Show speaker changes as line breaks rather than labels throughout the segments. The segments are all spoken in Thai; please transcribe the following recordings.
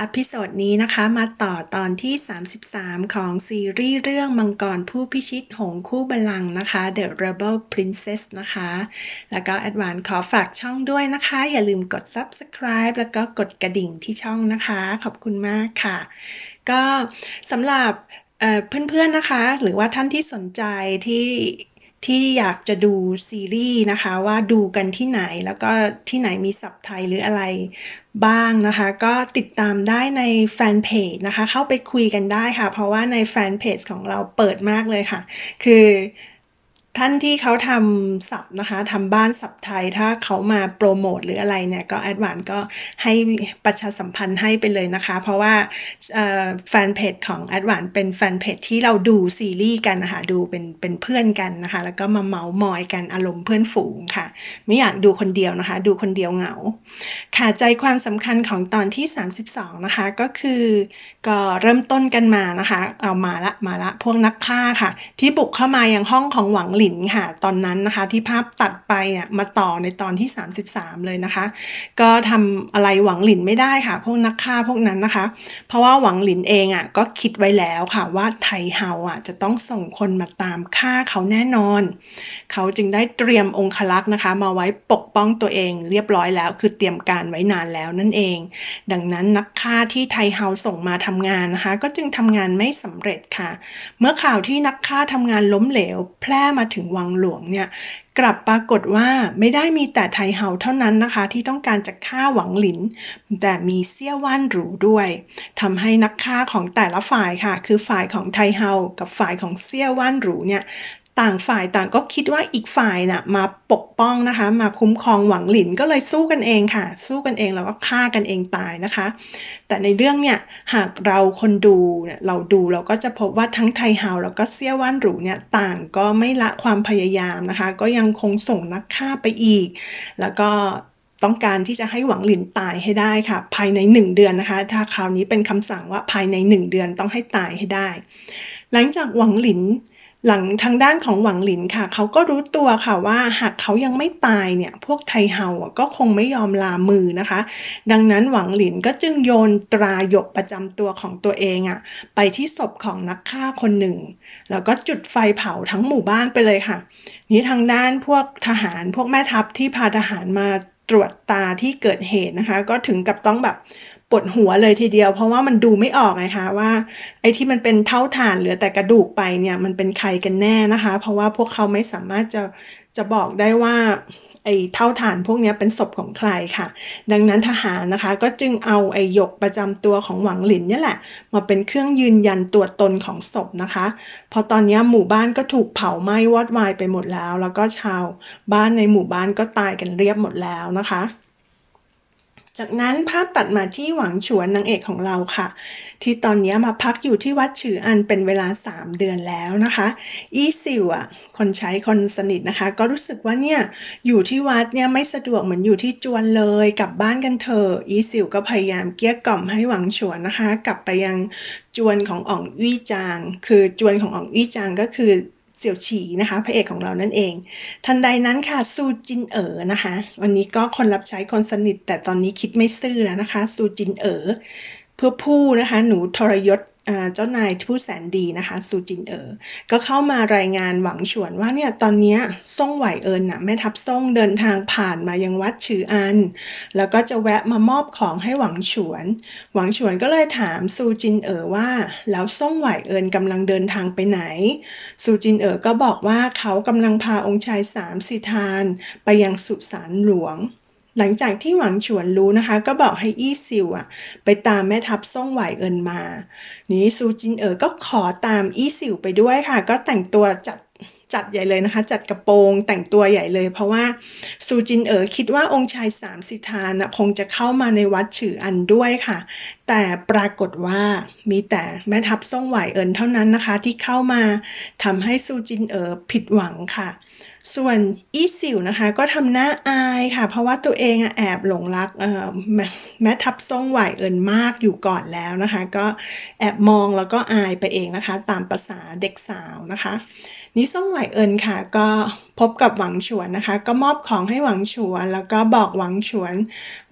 อพิโซดนี้นะคะมาต่อตอนที่ 33 ของซีรีส์เรื่องมังกรผู้พิชิตหงคู่บัลลังนะคะ The Rebel Princess นะคะ แล้วก็แอดวานขอฝากช่องด้วยนะคะ อย่าลืมกด Subscribe แล้วก็กดกระดิ่งที่ช่องนะคะ ขอบคุณมากค่ะ ก็สำหรับเอ่อเพื่อนๆนะคะ หรือว่าท่านที่สนใจที่ ที่อยากจะดูซีรีส์นะคะว่าดูกันที่ไหนแล้วก็ที่ไหนมีสับไทยหรืออะไรบ้างนะคะ ก็ติดตามได้ในแฟนเพจนะคะ เข้าไปคุยกันได้ค่ะ เพราะว่าในแฟนเพจของเราเปิดมากเลยค่ะ คือ ท่านที่เขาทำสับนะคะทำบ้านสับไทย ถ้าเขามาโปรโมทหรืออะไรเนี่ย ก็แอดวานก็ให้ประชาสัมพันธ์ให้ไปเลยนะคะ เพราะว่าแฟนเพจของแอดวานเป็นแฟนเพจที่เราดูซีรีส์กันนะคะดูเป็นเป็นเพื่อนกันนะคะ แล้วก็มาเมาส์มอยกันอารมณ์เพื่อนฝูงค่ะ ไม่อยากดูคนเดียวนะคะ ดูคนเดียวเหงา ค่ะใจความสำคัญของตอนที่ 32 นะคะ ก็คือก็เริ่มต้นกันมานะคะ เอามาละมาละพวกนักฆ่าค่ะ ที่บุกเข้ามายังห้องของหวังหลินค่ะ ตอนนั้นนะคะที่ภาพตัดไปเนี่ยมาต่อในตอนที่ 33 เลยนะคะ ก็ทำอะไรหวังหลินไม่ได้ค่ะ พวกนักฆ่าพวกนั้นนะคะ เพราะว่าหวังหลินเองอะก็คิดไว้แล้วค่ะว่าไทเฮาอะจะต้องส่งคนมาตามฆ่าเขาแน่นอน เขาจึงได้เตรียมองคลักษ์นะคะ มาไว้ปกป้องตัวเองเรียบร้อยแล้ว คือเตรียมการไว้นานแล้วนั่นเอง ดังนั้นนักฆ่าที่ไทเฮาส่งมาทำงานนะคะ ก็จึงทำงานไม่สำเร็จค่ะ เมื่อข่าวที่นักฆ่าทำงานล้มเหลว แพร่มาถึงวังหลวงเนี่ยกลับปรากฏว่าไม่ได้มีแต่ไทเฮาเท่านั้นนะคะ ที่ต้องการจะฆ่าหวังหลิน แต่มีเซี่ยว่านหรูด้วยทำให้นักฆ่าของแต่ละฝ่ายค่ะ คือฝ่ายของไทเฮากับฝ่ายของเซี่ยว่านหรูเนี่ย ต่างฝ่ายต่างก็คิดว่าอีกฝ่ายน่ะมาปกป้องนะคะ มาคุ้มครองหวังหลินก็เลยสู้กันเองค่ะ สู้กันเองแล้วก็ฆ่ากันเองตายนะคะ แต่ในเรื่องเนี่ยหากเราคนดูเนี่ยเราดูเราก็จะพบว่าทั้งไทเฮาแล้วก็เซี่ยว่านหรูเนี่ยต่างก็ไม่ละความพยายามนะคะ ก็ยังคงส่งนักฆ่าไปอีก แล้วก็ต้องการที่จะให้หวังหลินตายให้ได้ค่ะ ภายใน 1 เดือนนะคะ ถ้าคราวนี้เป็นคำสั่งว่าภายใน 1 เดือนต้องให้ตายให้ได้ หลังจากหวังหลิน หลังทางด้านของหวังหลินค่ะ เขาก็รู้ตัวค่ะว่าหากเขายังไม่ตายเนี่ยพวกไทเฮาอะก็คงไม่ยอมลามือนะคะ ดังนั้นหวังหลินก็จึงโยนตราหยกประจำตัวของตัวเองอะไปที่ศพของนักฆ่าคนหนึ่ง แล้วก็จุดไฟเผาทั้งหมู่บ้านไปเลยค่ะ นี้ทางด้านพวกทหารพวกแม่ทัพที่พาทหารมาตรวจตาที่เกิดเหตุนะคะ ก็ถึงกับต้องแบบ ปวดหัวเลยทีเดียว เพราะว่ามันดูไม่ออกไงคะว่า ไอ้ที่มันเป็นเท่าฐานเหลือแต่กระดูกไปเนี่ยมันเป็นใครกันแน่นะคะ เพราะว่าพวกเขาไม่สามารถจะจะบอกได้ว่าไอ้เท่าฐานพวกนี้เป็นศพของใครค่ะ ดังนั้นทหารนะคะก็จึงเอาไอ้หยกประจำตัวของหวังหลินนี่แหละ มาเป็นเครื่องยืนยันตัวตนของศพนะคะ พอตอนนี้หมู่บ้านก็ถูกเผาไหม้วอดวายไปหมดแล้ว แล้วก็ชาวบ้านในหมู่บ้านก็ตายกันเรียบหมดแล้วนะคะ จากนั้นภาพตัดมาที่หวังฉวนนางเอกของเราค่ะ ที่ตอนนี้มาพักอยู่ที่วัดฉืออันเป็นเวลา 3 เดือนแล้วนะคะอีซิวอะคนใช้คนสนิทนะคะ ก็รู้สึกว่าเนี่ยอยู่ที่วัดเนี่ยไม่สะดวกเหมือนอยู่ที่จวนเลยกลับบ้านกันเถอะอีซิวก็พยายามเกลี้ยกล่อมให้หวังฉวนนะคะ กลับไปยังจวนของอ่องวี่จาง คือจวนของอ่องวี่จางก็คือ เสี่ยวฉีนะคะ พระเอกของเรานั่นเอง ทันใดนั้นค่ะซูจินเอ๋อนะคะ วันนี้ก็คนรับใช้คนสนิท แต่ตอนนี้คิดไม่ซื่อแล้วนะคะซูจินเอ๋อเพื่อผู้นะคะ หนูทรยศ เจ้านายผู้แสนดีนะคะซูจินเอ๋อก็เข้ามารายงานหวังฉวนว่าเนี่ยตอนนี้ซ่งไหวเอิญน่ะแม่ทัพซ่งเดินทางผ่านมายังวัดฉืออัน แล้วก็จะแวะมามอบของให้หวังฉวน หวังฉวนก็เลยถามซูจินเอ๋อว่า แล้วซ่งไหวเอิญกำลังเดินทางไปไหนซูจินเอ๋อก็บอกว่าเขากำลังพาองค์ชายสามสิทาน ไปยังสุสานหลวง หลังจากที่หวังฉวนรู้นะคะ ก็บอกให้อี้ซิวอะไปตามแม่ทัพซ่งไหวเอินมา นี้ซูจินเอ๋อก็ขอตามอี้ซิวไปด้วยค่ะ ก็แต่งตัวจัดจัดใหญ่เลยนะคะ จัดกระโปรงแต่งตัวใหญ่เลย เพราะว่าซูจินเอ๋อคิดว่าองค์ชายสามสิทานนะคงจะเข้ามาในวัดฉืออันด้วยค่ะ แต่ปรากฏว่ามีแต่แม่ทัพซ่งไหวเอินเท่านั้นนะคะ ที่เข้ามาทำให้ซูจินเอ๋อผิดหวังค่ะ ส่วนอี้สิวนะคะก็ทำหน้าอายค่ะ เพราะว่าตัวเองอแอบหลงรักแม่แม่ทับซ่งไหวเอินมากอยู่ก่อนแล้วนะคะ ก็แอบมองแล้วก็อายไปเองนะคะ ตามภาษาเด็กสาวนะคะนี่ซ่งไหวเอินค่ะ ก็พบกับหวังฉวนนะคะ ก็มอบของให้หวังฉวน แล้วก็บอกหวังฉวน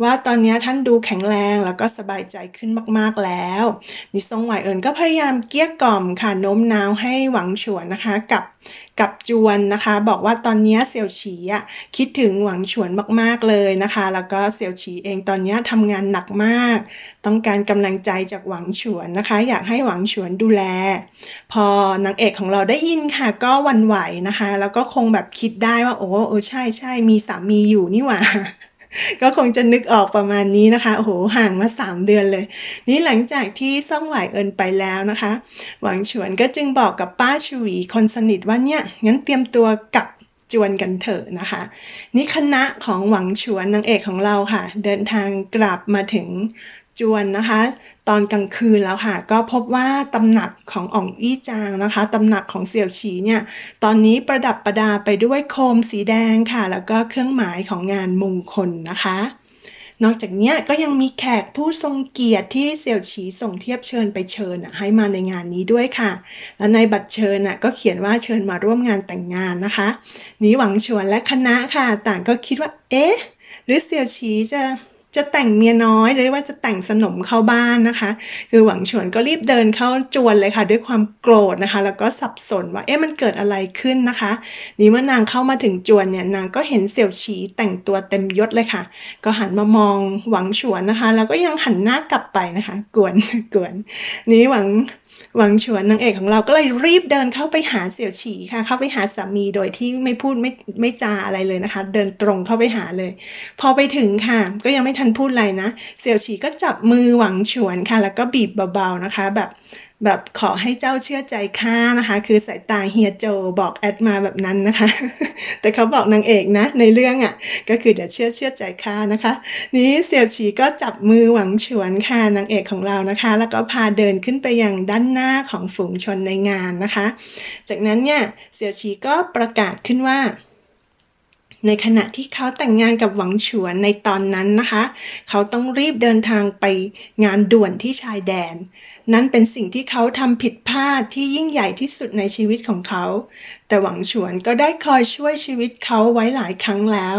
ว่าตอนนี้ท่านดูแข็งแรงแล้วก็สบายใจขึ้นมากๆแล้วนี่ซ่งไหวเอินก็พยายามเกลี้ยกล่อมค่ะโน้มน้าวให้หวังฉวนนะคะกับ กับจวนนะคะ บอกว่าตอนนี้เสี่ยวฉีอะคิดถึงหวังฉวนมากๆเลยนะคะ แล้วก็เสี่ยวฉีเองตอนนี้ทำงานหนักมาก ต้องการกำลังใจจากหวังฉวนนะคะ อยากให้หวังฉวนดูแล พอนางเอกของเราได้ยินค่ะ ก็วันไหวนะคะ แล้วก็คงแบบคิดได้ว่าโอ้เออใช่ใช่มีสามีอยู่นี่หว่า ก็คงจะนึกออกประมาณนี้นะคะ โอ้โห ห่างมา 3 เดือนเลย นี่หลังจากที่ซ่องหวายเอินไปแล้วนะคะ หวังฉวนก็จึงบอกกับป้าชวีคนสนิทว่าเนี่ย งั้นเตรียมตัวกลับจวนกันเถอะนะคะ นี่คณะของหวังชวนนางเอกของเราค่ะ เดินทางกลับมาถึง จวนนะคะ ตอนกลางคืนแล้วค่ะ ก็พบว่าตำหนักของอ่องอี้จางนะคะตำหนักของเสี่ยวฉีเนี่ย ตอนนี้ประดับประดาไปด้วยโคมสีแดงค่ะ แล้วก็เครื่องหมายของงานมงคลนะคะ นอกจากนี้ก็ยังมีแขกผู้ทรงเกียรติที่เสี่ยวฉีส่งเทียบเชิญไปเชิญให้มาในงานนี้ด้วยค่ะ และในบัตรเชิญก็เขียนว่าเชิญมาร่วมงานแต่งงานนะคะนี้หวังชวนและคณะค่ะ ต่างก็คิดว่า เอ๊ะ หรือเสี่ยวฉีจะ จะแต่งเมียน้อยหรือว่าจะแต่งสนมเข้าบ้านนะคะ คือหวังฉวนก็รีบเดินเข้าจวนเลยค่ะ ด้วยความโกรธนะคะ แล้วก็สับสนว่าเอ๊ะมันเกิดอะไรขึ้นนะคะ นี่เมื่อนางเข้ามาถึงจวนเนี่ยนางก็เห็นเสี่ยวฉีแต่งตัวเต็มยศเลยค่ะ ก็หันมามองหวังฉวนนะคะ แล้วก็ยังหันหน้ากลับไปนะคะ กวนกวน นี้หวัง หวังฉวนนางเอกของเราก็เลยรีบเดินเข้าไปหาเสี่ยวฉีค่ะ เข้าไปหาสามีโดยที่ไม่พูดไม่ไม่จาอะไรเลยนะคะ เดินตรงเข้าไปหาเลย พอไปถึงค่ะ ก็ยังไม่ทันพูดอะไรนะ เสี่ยวฉีก็จับมือหวังฉวนค่ะ แล้วก็บีบเบาๆนะคะ แบบ แบบขอให้เจ้าเชื่อใจข้านะคะ คือสายตาเฮียโจบอกแอดมาแบบนั้นนะคะ แต่เขาบอกนางเอกนะ ในเรื่องอะ ก็คือเดี๋ยวเชื่อเชื่อใจข้านะคะ นี้เสี่ยวฉีก็จับมือหวังฉวนค่ะนางเอกของเรานะคะ แล้วก็พาเดินขึ้นไปยังด้านหน้าของฝูงชนในงานนะคะ จากนั้นเนี่ยเสี่ยวฉีก็ประกาศขึ้นว่าในขณะที่เขาแต่งงานกับหวังฉวนในตอนนั้นนะคะ เขาต้องรีบเดินทางไปงานด่วนที่ชายแดน นั่นเป็นสิ่งที่เขาทำผิดพลาดที่ยิ่งใหญ่ที่สุดในชีวิตของเขา แต่หวังฉวนก็ได้คอยช่วยชีวิตเขาไว้หลายครั้งแล้ว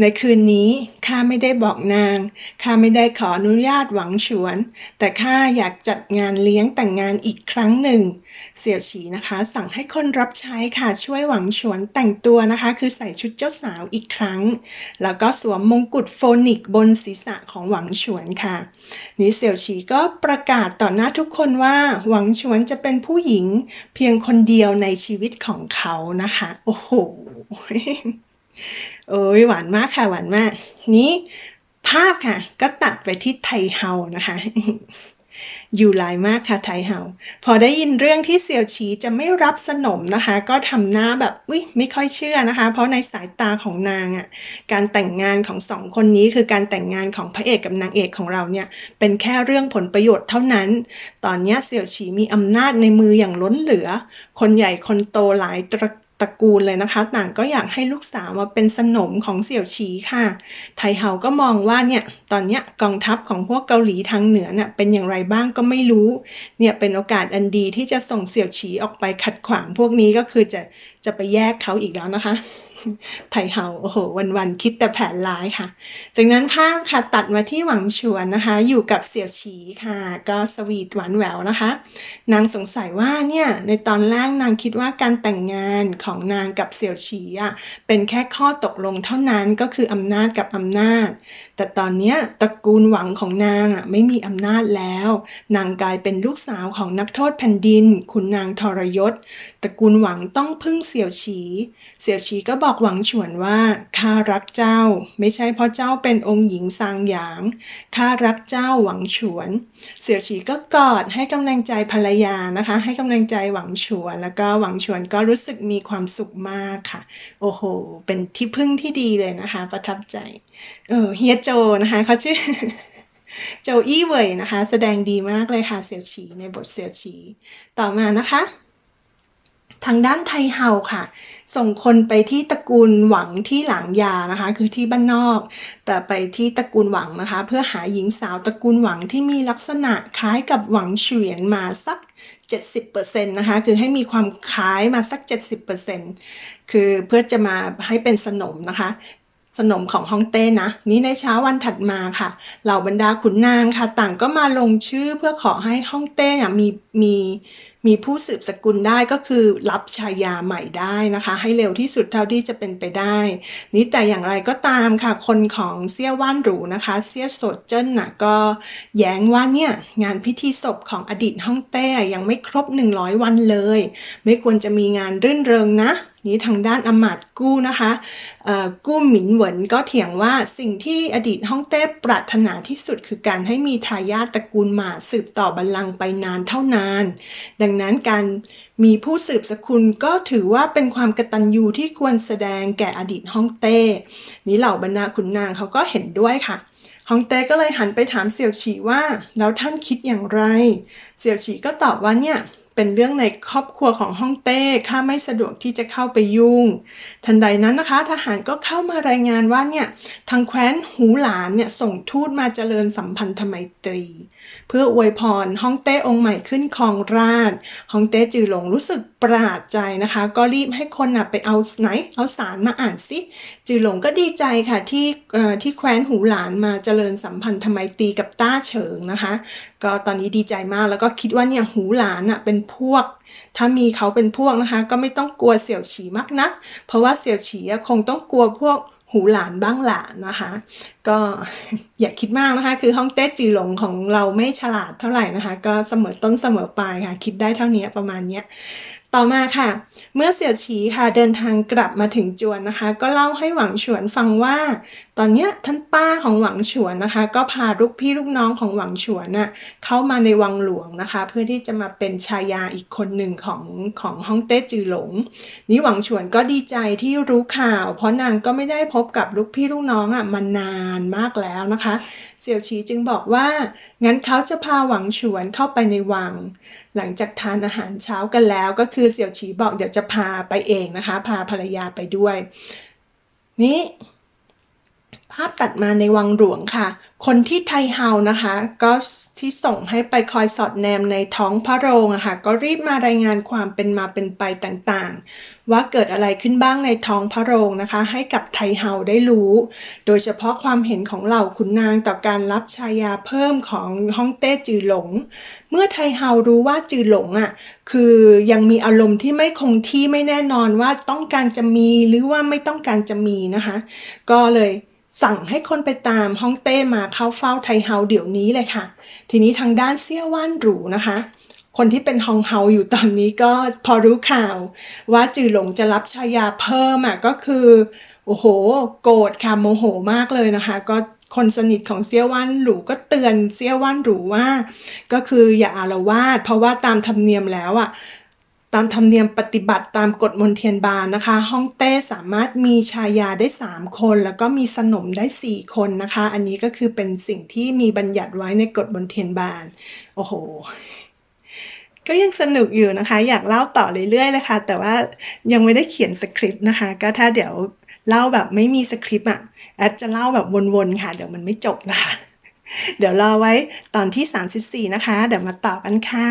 ในคืนนี้ข้าไม่ได้บอกนาง ข้าไม่ได้ขออนุญาตหวังฉวน แต่ข้าอยากจัดงานเลี้ยงแต่งงานอีกครั้งหนึ่ง เสี่ยวฉีนะคะ สั่งให้คนรับใช้ค่ะช่วยหวังฉวนแต่งตัวนะคะ คือใส่ชุดเจ้าสาวอีกครั้ง แล้วก็สวมมงกุฎโฟนิกบนศีรษะของหวังฉวนค่ะนี้เสี่ยวฉีก็ประกาศต่อหน้าทุกคนว่าหวังชวนจะเป็นผู้หญิงเพียงคนเดียวในชีวิตของเขานะคะ โอ้โหโอ้ยหวานมากค่ะหวานมาก นี้ภาพค่ะ ก็ตัดไปที่ไทเฮานะคะ อยู่หลายมากค่ะไทเฮาพอได้ยินเรื่องที่เสี่ยวฉีจะไม่รับสนมนะคะ ก็ทำหน้าแบบอุ้ยไม่ค่อยเชื่อนะคะ เพราะในสายตาของนางอะ่ะการแต่งงานของสองคนนี้คือการแต่งงานของพระเอกกับนางเอกของเราเนี่ยเป็นแค่เรื่องผลประโยชน์เท่านั้น ตอนนี้เสี่ยวฉีมีอำนาจในมืออย่างล้นเหลือ คนใหญ่คนโตหลายตระ ตระกูลเลยนะคะ ต่างก็อยากให้ลูกสาวมาเป็นสนมของเสี่ยวฉีค่ะ ไทเฮาก็มองว่าเนี่ยตอนเนี้ยกองทัพของพวกเกาหลีทางเหนือเนี่ยเป็นอย่างไรบ้างก็ไม่รู้ เนี่ยเป็นโอกาสอันดีที่จะส่งเสี่ยวฉีออกไปขัดขวางพวกนี้ก็คือจะจะไปแยกเขาอีกแล้วนะคะ ไทเฮาโอ้โห วันๆคิดแต่แผนร้ายค่ะ จากนั้นภาพค่ะตัดมาที่หวังฉวนนะคะ อยู่กับเสี่ยวฉีค่ะ ก็สวีทหวานแหววนะคะ นางสงสัยว่าเนี่ยในตอนแรกนางคิดว่าการแต่งงานของนางกับเสี่ยวฉีอะเป็นแค่ข้อตกลงเท่านั้นก็คืออำนาจกับอำนาจ แต่ตอนเนี้ยตระกูลหวังของนางอะไม่มีอำนาจแล้ว นางกลายเป็นลูกสาวของนักโทษแผ่นดิน คุณนางทรยศตระกูลหวังต้องพึ่งเสี่ยวฉี เสี่ยวฉีก็บอกหวังฉวนว่าข้ารักเจ้า ไม่ใช่เพราะเจ้าเป็นองค์หญิงซางหยางข้ารักเจ้าหวังฉวน เสี่ยวฉีก็กอดให้กำลังใจภรรยานะคะ ให้กำลังใจหวังฉวน แล้วก็หวังฉวนก็รู้สึกมีความสุขมากค่ะ โอ้โห เป็นที่พึ่งที่ดีเลยนะคะ ประทับใจเออเฮียโจนะคะเขาชื่อโจอี้เว่ยนะคะ แสดงดีมากเลยค่ะเสี่ยวฉีในบทเสี่ยวฉีต่อมานะคะ ทางด้านไทเฮาค่ะ ส่งคนไปที่ตระกูลหวังที่หลางยานะคะ คือที่บ้านนอก แต่ไปที่ตระกูลหวังนะคะ เพื่อหาหญิงสาวตระกูลหวังที่มีลักษณะคล้ายกับหวังเฉียนมาสัก 70%นะคะ คือให้มีความคล้ายมาสัก 70%คือเพื่อจะมาให้เป็นสนมนะคะ สนมของฮ่องเต้นะ นี้ในเช้าวันถัดมาค่ะ เหล่าบรรดาขุนนางค่ะ ต่างก็มาลงชื่อเพื่อขอให้ฮ่องเต้อะมีมีมีผู้สืบสกุลได้ก็คือรับชายาใหม่ได้นะคะ ให้เร็วที่สุดเท่าที่จะเป็นไปได้ นี้แต่อย่างไรก็ตามค่ะ คนของเซี่ยว่านหรูนะคะ เซี่ยโสดเจิ้นน่ะก็แย้งว่าเนี่ยงานพิธีศพของอดีตฮ่องเต้ยังไม่ครบ 100 วันเลย ไม่ควรจะมีงานรื่นเริงนะ นี้ทางด้านอมาตกู้นะคะกู้หมินเหวินก็เถียงว่าสิ่งที่อดีตฮ่องเต้ปรารถนาที่สุดคือการให้มีทายาทตระกูลหมาสืบต่อบัลลังก์ไปนานเท่านาน ดังนั้นการมีผู้สืบสกุลก็ถือว่าเป็นความกตัญญูที่ควรแสดงแก่อดีตฮ่องเต้ นี้เหล่าบรรดาขุนนางเขาก็เห็นด้วยค่ะฮ่องเต้ก็เลยหันไปถามเสี่ยวฉีว่า แล้วท่านคิดอย่างไร เสี่ยวฉีก็ตอบว่าเนี่ย เป็นเรื่องในครอบครัวของฮ่องเต้ข้าไม่สะดวกที่จะเข้าไปยุ่ง ทันใดนั้นนะคะ ทหารก็เข้ามารายงานว่าเนี่ยทางแคว้นหูหลานเนี่ยส่งทูตมาเจริญสัมพันธไมตรี เพื่ออวยพรฮ่องเต้องค์ใหม่ขึ้นครองราชฮ่องเต้จือหลงรู้สึกประหลาดใจนะคะ ก็รีบให้คนน่ะไปเอาไหนเอาสารมาอ่านสิจือหลงก็ดีใจค่ะที่ที่แคว้นหูหลานมาเจริญสัมพันธไมตรีกับต้าเฉิงนะคะ ก็ตอนนี้ดีใจมากแล้วก็คิดว่าเนี่ยหูหลานอะเป็นพวก ถ้ามีเขาเป็นพวกนะคะ ก็ไม่ต้องกลัวเสี่ยวฉีมากนัก เพราะว่าเสี่ยวฉีคงต้องกลัวพวกหูหลานบ้างแหละนะคะ ก็อย่าคิดมากนะคะ คือฮ่องเต้จือหลงของเราไม่ฉลาดเท่าไหร่นะคะ ก็เสมอต้นเสมอปลายค่ะ คิดได้เท่านี้ประมาณเนี้ย ต่อมาค่ะ เมื่อเสี่ยวฉีค่ะเดินทางกลับมาถึงจวนนะคะ ก็เล่าให้หวังฉวนฟังว่า ตอนเนี้ยท่านป้าของหวังฉวนนะคะ ก็พาลูกพี่ลูกน้องของหวังฉวนน่ะเข้ามาในวังหลวงนะคะ เพื่อที่จะมาเป็นชายาอีกคนหนึ่งของของฮ่องเต้จือหลง นี่หวังฉวนก็ดีใจที่รู้ข่าว เพราะนางก็ไม่ได้พบกับลูกพี่ลูกน้องอะมานานมากแล้วนะคะเสี่ยวฉีจึงบอกว่า งั้นเขาจะพาหวังฉวนเข้าไปในวัง หลังจากทานอาหารเช้ากันแล้วก็คือเสี่ยวฉีบอกเดี๋ยวจะพาไปเองนะคะ พาภรรยาไปด้วย นี้ภาพตัดมาในวังหลวงค่ะ คนที่ไทเฮานะคะ ก็ที่ส่งให้ไปคอยสอดแนมในท้องพระโรงอะค่ะก็รีบมารายงานความเป็นมาเป็นไปต่างๆ ว่าเกิดอะไรขึ้นบ้างในท้องพระโรงนะคะ ให้กับไทเฮาได้รู้ โดยเฉพาะความเห็นของเหล่าขุนนางต่อการรับชายาเพิ่มของฮ่องเต้จือหลง เมื่อไทเฮารู้ว่าจือหลงอะคือยังมีอารมณ์ที่ไม่คงที่ไม่แน่นอนว่าต้องการจะมีหรือว่าไม่ต้องการจะมีนะคะ ก็เลย สั่งให้คนไปตามฮ่องเต้มาเข้าเฝ้าไทเฮาเดี๋ยวนี้เลยค่ะ ทีนี้ทางด้านเซี่ยว่านหรูนะคะ คนที่เป็นฮองเฮาอยู่ตอนนี้ก็พอรู้ข่าว ว่าจือหลงจะรับชายาเพิ่มอะก็คือ โอ้โห โกรธค่ะโมโหมากเลยนะคะ ก็คนสนิทของเซี่ยว่านหรูก็เตือนเซี่ยว่านหรูว่า ก็คืออย่าอารวาสเพราะว่าตามธรรมเนียมแล้วอะ ตามธรรมเนียมปฏิบัติตามกฎมนเทียนบานนะคะ ฮ่องเต้สามารถมีชายาได้ 3 คน แล้วก็มีสนมได้ 4 คนนะคะ อันนี้ก็คือเป็นสิ่งที่มีบัญญัติไว้ในกฎมนเทียนบานโอ้โห ก็ยังสนุกอยู่นะคะ อยากเล่าต่อเรื่อยๆเลยค่ะ แต่ว่ายังไม่ได้เขียนสคริปต์นะคะ ก็ถ้าเดี๋ยวเล่าแบบไม่มีสคริปต์อะแอดจะเล่าแบบวนๆค่ะ เดี๋ยวมันไม่จบนะคะเดี๋ยวรอไว้ตอนที่ 34 นะคะ เดี๋ยวมาต่อกันค่ะ